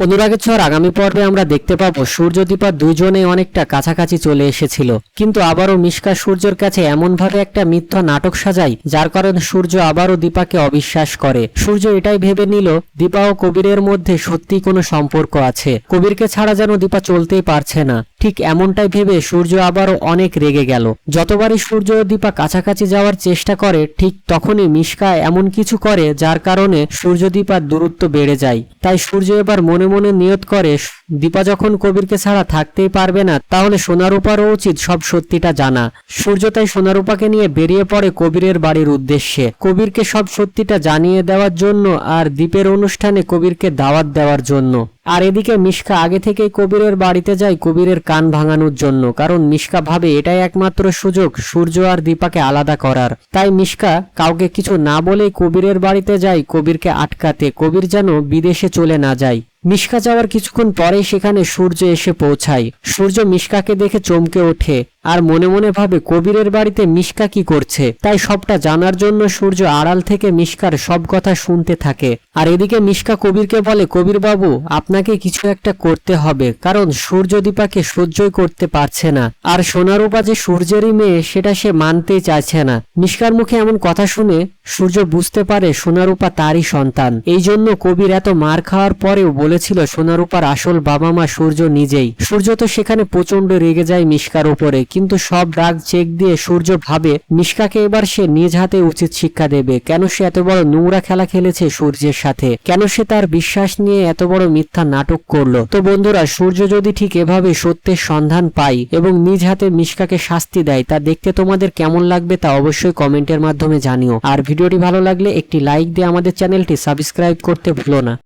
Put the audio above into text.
অনুরাগের আগামী পর্বে আমরা দেখতে পাব সূর্যদীপা দুজনে অনেকটা কাছাকাছি চলে এসেছিল। কিন্তু আবারও মিশকা সূর্যর কাছে এমনভাবে একটা মিথ্যা নাটক সাজায়, যার কারণে সূর্য আবারও দীপাকে অবিশ্বাস করে। সূর্য এটাই ভেবে নিল, দীপা ও কবিরের মধ্যে সত্যি কোনো সম্পর্ক আছে। কবিরকে ছাড়া যেন দীপা চলতেই পারছে না। ঠিক এমনটাই ভেবে সূর্য আবারও অনেক রেগে গেল। যতবারই সূর্য ও দীপা কাছাকাছি যাওয়ার চেষ্টা করে, ঠিক তখনই মিশকা এমন কিছু করে যার কারণে সূর্য দীপার দূরত্ব বেড়ে যায়। তাই সূর্য এবার মনে মনে নিয়ত করে, দীপা যখন কবিরকে ছাড়া থাকতেই পারবে না, তাহলে সোনারূপারও উচিত সব সত্যিটা জানা। সূর্য তাই সোনারূপাকে নিয়ে বেরিয়ে পড়ে কবিরের বাড়ির উদ্দেশ্যে। কবিরকে সব সত্যিটা জানিয়ে দেওয়ার জন্য আর দ্বীপের অনুষ্ঠানে কবিরকে দাওয়াত দেওয়ার জন্য। আর এদিকে মিশকা আগে থেকেই কবিরের বাড়িতে যায় কবিরের কান ভাঙানোর জন্য, কারণ মিশকা ভাবে এটাই একমাত্র সুযোগ সূর্য আর দীপাকে আলাদা করার। তাই মিশকা কাউকে কিছু না বলেই কবিরের বাড়িতে যায় কবিরকে আটকাতে, কবির যেন বিদেশে চলে না যায়। মিশকা যাওয়ার কিছুক্ষণ পরেই সেখানে সূর্য এসে পৌঁছায়। সূর্য মিশকাকে দেখে চমকে ওঠে। আর মনে মনে ভাবে কবিরের বাড়িতে মিশকা কি করছে? তাই সবটা জানার জন্য সূর্য আড়াল থেকে মিশকার সব কথা শুনতে থাকে। আর এদিকে মিশকা কবিরকে বলে, কবির বাবু, আপনাকে কিছু একটা করতে হবে, কারণ সূর্য দীপাকে সহ্যই করতে পারছে না। আর সোনারূপা যে সূর্যেরই মেয়ে, সেটা সে মানতেই চাইছে না। মিশকার মুখে এমন কথা শুনে সূর্য বুঝতে পারে সোনারূপা তারই সন্তান। এই জন্য কবির এত মার খাওয়ার পরেও বলেছিল, সোনারূপার আসল বাবা মা সূর্য নিজেই। সূর্য তো সেখানে প্রচণ্ড রেগে যায় মিশকার উপরে। কিন্তু সব রাগ চেক দিয়ে সূর্য ভাবে মিশকাকে এবার সে নিজ হাতে উচিত শিক্ষা দেবে। কেন সে এত বড় নোংরা খেলা খেলেছে সূর্যের সাথে? কেন সে তার বিশ্বাস নিয়ে এত বড় মিথ্যা নাটক করল? তো বন্ধুরা, সূর্য যদি ঠিক এভাবে সত্যের সন্ধান পাই এবং নিজ হাতে মিশকাকে শাস্তি দেয়, তা দেখতে তোমাদের কেমন লাগবে তা অবশ্যই কমেন্টের মাধ্যমে জানিও। আর ভিডিওটি ভালো লাগলে একটি লাইক দিয়ে আমাদের চ্যানেলটি সাবস্ক্রাইব করতে ভুলো না।